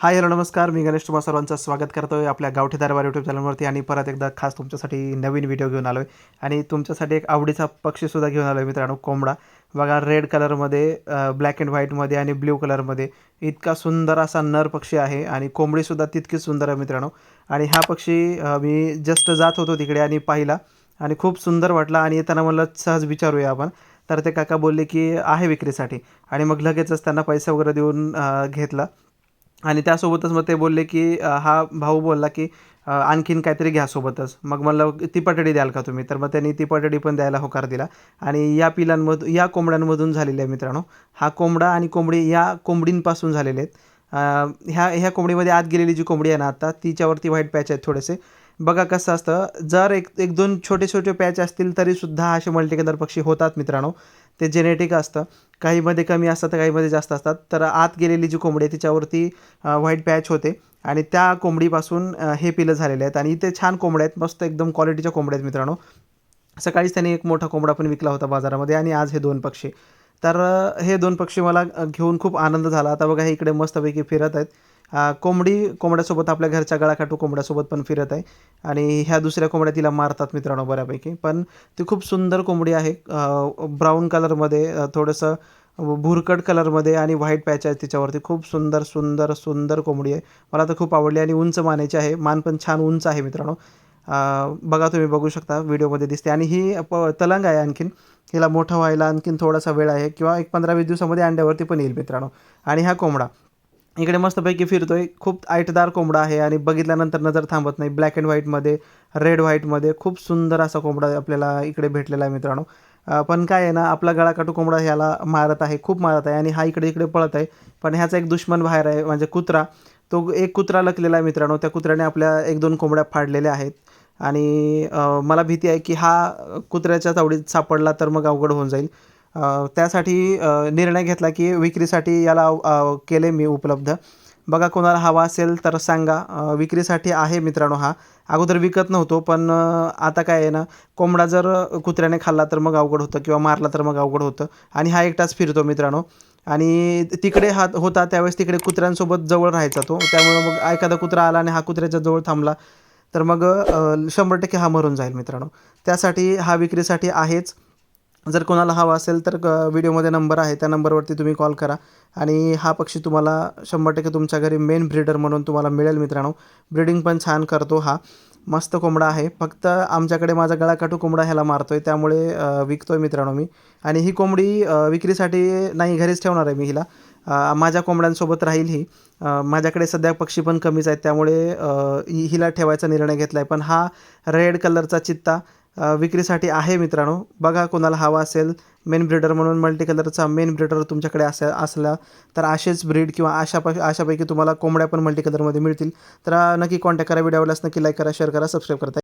Hi hello नमस्कार. मी गणेश तुम्हा सर्वांचं स्वागत करतो आहे आपल्या गावठी दरबार यूट्यूब चॅनलवरती आणि परत एकदा खास तुमच्यासाठी नवीन व्हिडिओ घेऊन आलो आहे आणि तुमच्यासाठी एक आवडीचा पक्षीसुद्धा घेऊन आलो आहे मित्रांनो कोंबडा. बघा रेड कलरमध्ये ब्लॅक अँड व्हाईटमध्ये आणि ब्ल्यू कलरमध्ये इतका सुंदर असा नर पक्षी आहे आणि कोंबडीसुद्धा तितकीच सुंदर आहे मित्रांनो. आणि हा पक्षी मी जस्ट जात होतो तिकडे आणि पाहिला आणि खूप सुंदर वाटला आणि येताना म्हणलं सहज विचारूया आपण. तर ते काका बोलले की आहे विक्रीसाठी. आणि मग लगेचच त्यांना पैसा वगैरे देऊन घेतला. आणि त्यासोबतच मग ते बोलले की हा भाऊ बोलला की आणखीन काहीतरी घ्या सोबतच. मग म्हणलं ती पटडी द्याल का तुम्ही? तर मग त्यांनी ती पटडी पण द्यायला होकार दिला. आणि या पिलांमधून या कोंबड्यांमधून झालेल्या आहे मित्रांनो हा कोंबडा आणि कोंबडी या कोंबडींपासून झालेले आहेत. ह्या ह्या कोंबडीमध्ये आत गेलेली जी कोंबडी आहे ना आता तिच्यावरती व्हाईट पॅच आहेत थोडेसे. बघा कसं असतं जर एक एक दोन छोटे छोटे पॅच असतील तरीसुद्धा असे मल्टीकलर पक्षी होतात मित्रांनो. ते जेनेटिक असतं. काहीमध्ये कमी असतात तर काहीमध्ये जास्त असतात. तर आत गेलेली जी कोंबडी आहे तिच्यावरती व्हाईट पॅच होते. आणि त्या कोंबडीपासून हे पिलं झालेले आहेत. आणि इथे छान कोंबड्या आहेत. मस्त एकदम क्वालिटीच्या कोंबड्या आहेत मित्रांनो. सकाळीच त्यांनी एक मोठा कोंबडा पण विकला होता बाजारामध्ये आणि आज हे दोन पक्षी. तर हे दोन पक्षी मला घेऊन खूप आनंद झाला. आता बघा हे इकडे मस्तपैकी फिरत आहेत. कोंबडी कोंबड्यासोबत आपल्या घरच्या गळाकाटू कोंबड्यासोबत पण फिरत आहे. आणि ह्या दुसऱ्या कोंबड्या तिला मारतात मित्रांनो बऱ्यापैकी. पण ती खूप सुंदर कोंबडी आहे. ब्राऊन कलरमध्ये थोडंसं भुरकट कलरमध्ये आणि व्हाईट पॅच आहे तिच्यावरती. खूप सुंदर सुंदर सुंदर कोंबडी आहे. मला तर खूप आवडली आणि उंच मानायची आहे. मान पण छान उंच आहे मित्रांनो. बघा तुम्ही बघू शकता. व्हिडिओमध्ये दिसते. आणि ही प तलंग आहे आणखीन. हिला मोठं व्हायला आणखीन थोडासा वेळ आहे. किंवा एक पंधरा वीस दिवसामध्ये अंड्यावरती पण येईल मित्रांनो. आणि हा कोंबडा. इकडे मस्तपैकी फिरतोय. खूप आयटदार कोंबडा आहे आणि बघितल्यानंतर नजर थांबत नाही. ब्लॅक अँड व्हाईटमध्ये रेड व्हाईटमध्ये खूप सुंदर असा कोंबडा आपल्याला इकडे भेटलेला आहे मित्रांनो. पण काय आहे ना आपला गळाकाटू कोंबडा ह्याला मारत आहे खूप मारत आहे आणि हा इकडे इकडे पळत आहे. पण ह्याचा एक दुश्मन बाहेर आहे म्हणजे कुत्रा. तो एक कुत्रा लकलेला आहे मित्रांनो. त्या कुत्र्याने आपल्या एक दोन कोंबड्या फाडलेल्या आहेत. आणि मला भीती आहे की हा कुत्र्याच्या तावडीत सापडला तर मग अवघड होऊन जाईल. त्यासाठी निर्णय घेतला की विक्रीसाठी याला केले मी उपलब्ध. बघा कोणाला हवा असेल तर सांगा. विक्रीसाठी आहे मित्रांनो हा. अगोदर विकत नव्हतो पण आता काय आहे ना कोंबडा जर कुत्र्याने खाल्ला तर मग अवघड होतं किंवा मारला तर मग अवघड होतं. आणि हा एकटाच फिरतो मित्रांनो. आणि तिकडे हा होता त्यावेळेस तिकडे कुत्र्यांसोबत जवळ राहायचा तो. त्यामुळं मग एखादा कुत्रा आला आणि हा कुत्र्याच्या जवळ थांबला तर मग शंभर टक्के हा मरून जाईल मित्रांनो. त्यासाठी हा विक्रीसाठी आहेच. जर कोणाला हवा असेल तर क- व्हिडिओमध्ये नंबर आहे त्या नंबरवरती तुम्ही कॉल करा. आणि हा पक्षी तुम्हाला शंभर टक्के तुमच्या घरी मेन ब्रीडर म्हणून तुम्हाला मिळेल मित्रांनो. ब्रीडिंग पण छान करतो हा. मस्त कोंबडा आहे. फक्त आमच्याकडे माझा गळाकाठू कोंबडा ह्याला मारतो आहे त्यामुळे विकतो आहे मित्रांनो मी. आणि ही कोंबडी विक्रीसाठी नाही घरीच ठेवणार आहे मी हिला. माझ्या कोंबड्यांसोबत राहील ही. माझ्याकडे सध्या पक्षी पण कमीच आहेत त्यामुळे हिला ठेवायचा निर्णय घेतला आहे पण हा रेड कलरचा चित्ता विक्रीसाठी आहे मित्रांनो. बघा कोणाला हवा असेल मेन ब्रीडर म्हणून मल्टी कलरचा मेन ब्रीडर तुमच्याकडे असे असला तर असेच ब्रीड किंवा अशा प अशापैकी तुम्हाला कोंबड्या पण मल्टी कलरमध्ये मिळतील. तर नक्की कॉन्टॅक्ट करा व्हिडिओ आवडल्यास नक्की लाईक करा शेअर करा सबस्क्राईब करता